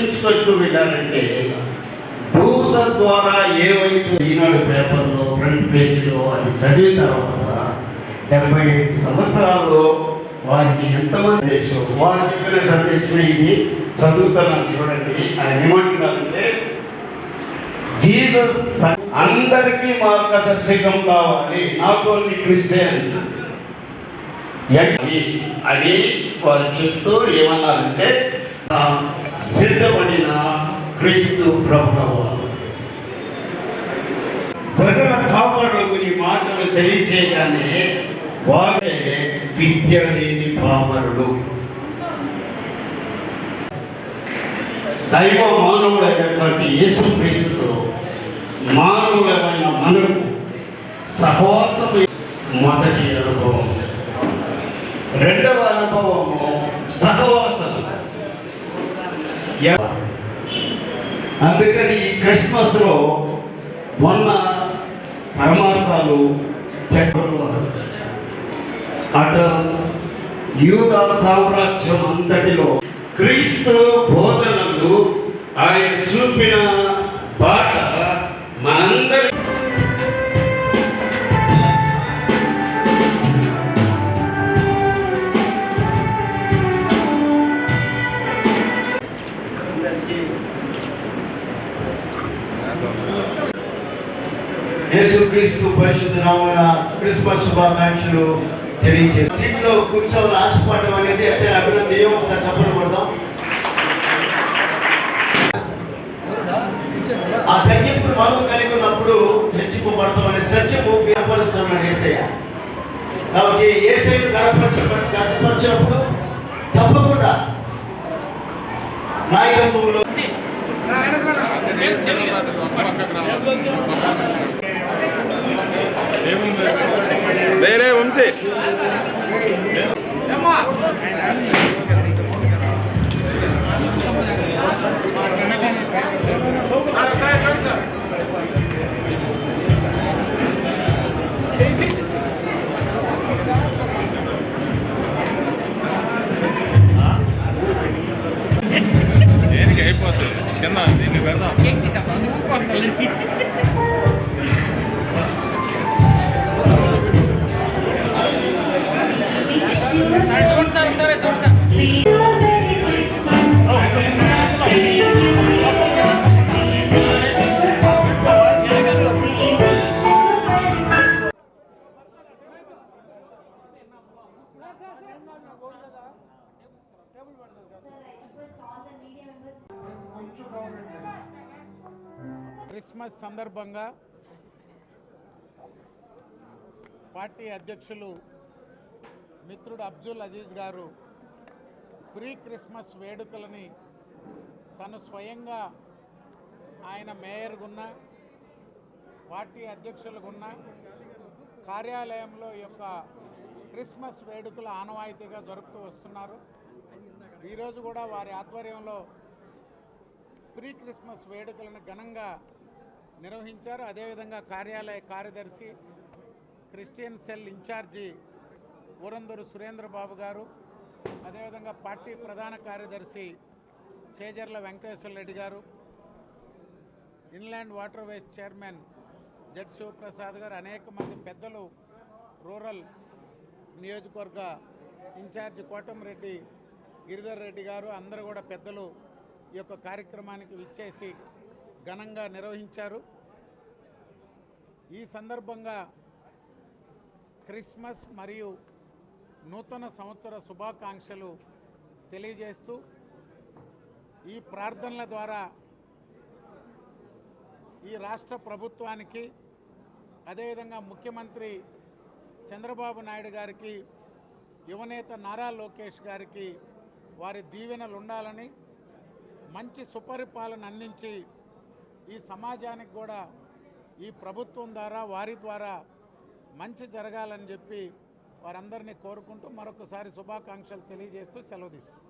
వివరించినట్టు విన్నారంటే దూత ద్వారా ఏవైతే ఈనాడు పేపర్లో ఫ్రంట్ పేజీలో అది చదివిన తర్వాత డెబ్బై ఐదు సంవత్సరాల్లో వారికి ఎంతమంది దేశం వారు చెప్పిన సందేశం ఇది. చదువుతున్నాను చూడండి. ఆయన ఏమంటున్నారంటే జీసస్ అందరికీ మార్గదర్శకం కావాలి. Not only Christian. అని వారు చెప్తూ ఏమన్నారంటే సిద్ధపడిన క్రీస్తు ప్రభుత్వం ప్రజల కాపాడులకు ఈ మాటలు తెలియచేయగానే వారే విద్య లేని పామరుడు దైవ మానవుడైనటువంటి యేసుక్రీస్తుతో మానవులమైన మనకు సహవాసం మొదటి అనుభవం. రెండవ అందుకని ఈ క్రిస్మస్లో మొన్న పరమార్థాలు చెప్పేవారు అటు యూద సామ్రాజ్యం అంతటిలో క్రీస్తు బోధనలు ఆయన చూపిన బాట మన యేసుక్రీస్తు పరిశుద్ధ నామన క్రిస్మస్ శుభాకాంక్షలు తెలియజే సీట్లో కూర్చొని ఆశపడడం అనేది అయితే అభినందన. ఒకసారి చెప్పడం కొడదాం. ఆ తగ్గింపు మనం కలిగి ఉన్నప్పుడు హెచ్చింపబడతాం సత్యము కనపరుస్తున్నాడు ఏసయ్య. కాబట్టి ఏసయ్యను కనపరచ కనపరిచినప్పుడు తప్పకుండా నాయకత్వంలో దేనికి అయిపోతుంది కింద దీన్ని పెడదాం క్రిస్మస్ సందర్భంగా పార్టీ అధ్యక్షులు మిత్రుడు అబ్దుల్ అజీజ్ గారు ప్రీ క్రిస్మస్ వేడుకలని తను స్వయంగా ఆయన మేయర్గున్న పార్టీ అధ్యక్షులుగున్న కార్యాలయంలో యొక్క క్రిస్మస్ వేడుకలు ఆనవాయితీగా జరుపుతూ వస్తున్నారు. ఈరోజు కూడా వారి ఆధ్వర్యంలో ప్రీ క్రిస్మస్ వేడుకలను ఘనంగా నిర్వహించారు. అదేవిధంగా కార్యాలయ కార్యదర్శి Christian cell in charge Urandur Surendrababu గారు అదేవిధంగా పార్టీ ప్రధాన కార్యదర్శి చేజర్ల వెంకటేశ్వర రెడ్డి గారు inland water ways chairman Z Sivaprasad గారు అనేక మంది పెద్దలు రూరల్ నియోజకవర్గ ఇన్ఛార్జ్ కోటంరెడ్డి గిరిధర్ రెడ్డి గారు అందరూ కూడా పెద్దలు ఈ యొక్క కార్యక్రమానికి విచ్చేసి ఘనంగా నిర్వహించారు. ఈ సందర్భంగా క్రిస్మస్ మరియు నూతన సంవత్సర శుభాకాంక్షలు తెలియజేస్తూ ఈ ప్రార్థనల ద్వారా ఈ రాష్ట్ర ప్రభుత్వానికి అదేవిధంగా ముఖ్యమంత్రి చంద్రబాబు నాయుడు గారికి యువనేత నారా లోకేష్ గారికి వారి దీవెనలు ఉండాలని మంచి సుపరిపాలన అందించి ఈ సమాజానికి కూడా ఈ ప్రభుత్వం ద్వారా వారి ద్వారా మంచి జరగాలని చెప్పి వారందరినీ కోరుకుంటూ మరొకసారి శుభాకాంక్షలు తెలియజేస్తూ సెలవు తీసుకుంటాం